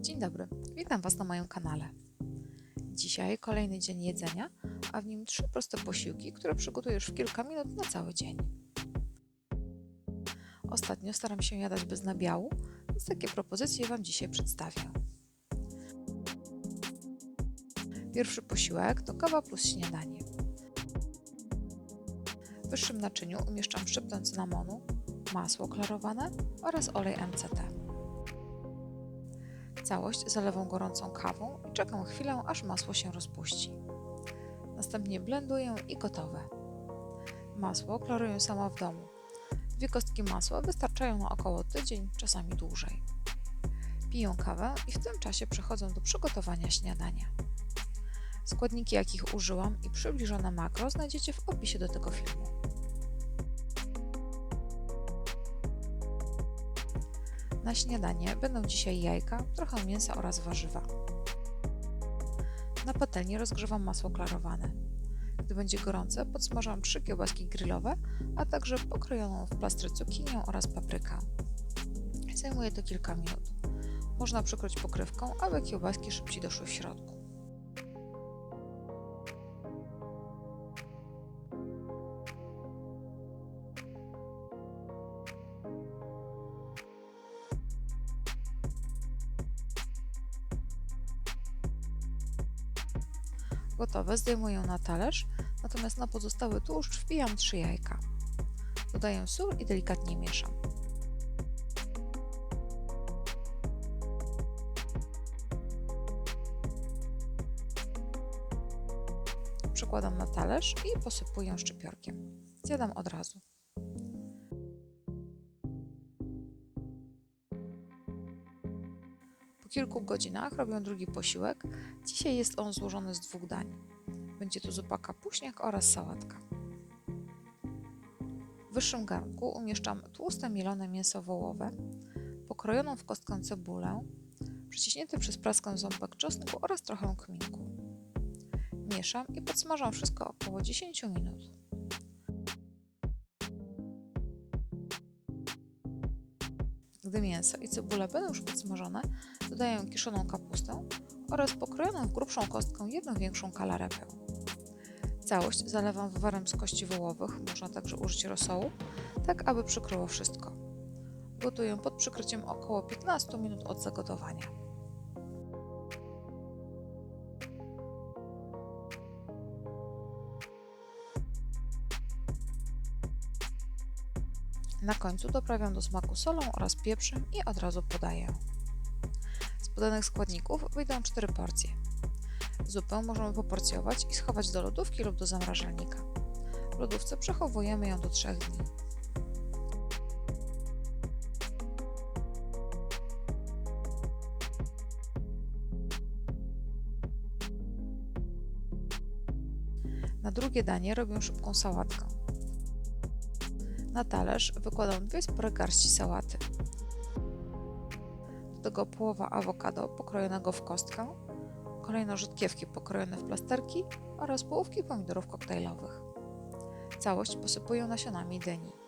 Dzień dobry, witam Was na moim kanale. Dzisiaj kolejny dzień jedzenia, a w nim trzy proste posiłki, które przygotujesz w kilka minut na cały dzień. Ostatnio staram się jadać bez nabiału, więc takie propozycje Wam dzisiaj przedstawię. Pierwszy posiłek to kawa plus śniadanie. W wyższym naczyniu umieszczam szczyptę cynamonu, masło klarowane oraz olej MCT. Całość zalewam gorącą kawą i czekam chwilę, aż masło się rozpuści. Następnie blenduję i gotowe. Masło klaruję sama w domu. Dwie kostki masła wystarczają na około tydzień, czasami dłużej. Piję kawę i w tym czasie przechodzę do przygotowania śniadania. Składniki, jakich użyłam i przybliżone makro znajdziecie w opisie do tego filmu. Na śniadanie będą dzisiaj jajka, trochę mięsa oraz warzywa. Na patelni rozgrzewam masło klarowane. Gdy będzie gorące, podsmażam 3 kiełbaski grillowe, a także pokrojoną w plastry cukinię oraz paprykę. Zajmuje to kilka minut. Można przykryć pokrywką, aby kiełbaski szybciej doszły w środku. Gotowe zdejmuję na talerz, natomiast na pozostały tłuszcz wbijam 3 jajka. Dodaję sól i delikatnie mieszam. Przekładam na talerz i posypuję szczypiorkiem. Zjadam od razu. Kilku godzinach robię drugi posiłek. Dzisiaj jest on złożony z dwóch dań. Będzie to zupa kapuśniak oraz sałatka. W wyższym garnku umieszczam tłuste mielone mięso wołowe, pokrojoną w kostkę cebulę, przyciśnięty przez praskę ząbek czosnku oraz trochę kminku. Mieszam i podsmażam wszystko około 10 minut. Gdy mięso i cebula będą już podsmażone, dodaję kiszoną kapustę oraz pokrojoną w grubszą kostkę jedną większą kalarepę. Całość zalewam wywarem z kości wołowych, można także użyć rosołu, tak aby przykryło wszystko. Gotuję pod przykryciem około 15 minut od zagotowania. Na końcu doprawiam do smaku solą oraz pieprzem i od razu podaję. Z podanych składników wyjdą 4 porcje. Zupę możemy poporcjować i schować do lodówki lub do zamrażalnika. W lodówce przechowujemy ją do 3 dni. Na drugie danie robię szybką sałatkę. Na talerz wykładam dwie spore garści sałaty. Do tego połowa awokado pokrojonego w kostkę, kolejno rzodkiewki pokrojone w plasterki oraz połówki pomidorów koktajlowych. Całość posypuję nasionami dyni.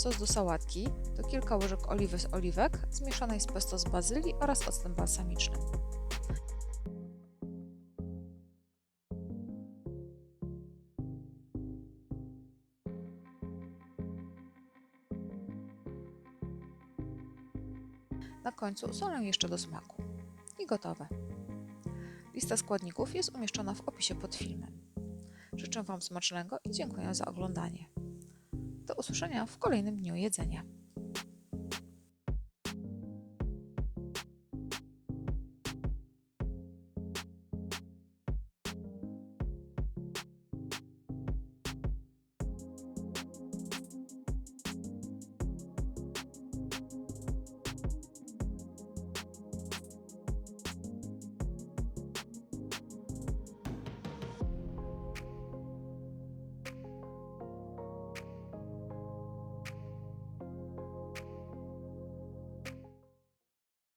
Sos do sałatki to kilka łyżek oliwy z oliwek zmieszanej z pesto z bazylii oraz octem balsamicznym. Na końcu solę jeszcze do smaku. I gotowe. Lista składników jest umieszczona w opisie pod filmem. Życzę Wam smacznego i dziękuję za oglądanie. Do usłyszenia w kolejnym dniu jedzenia.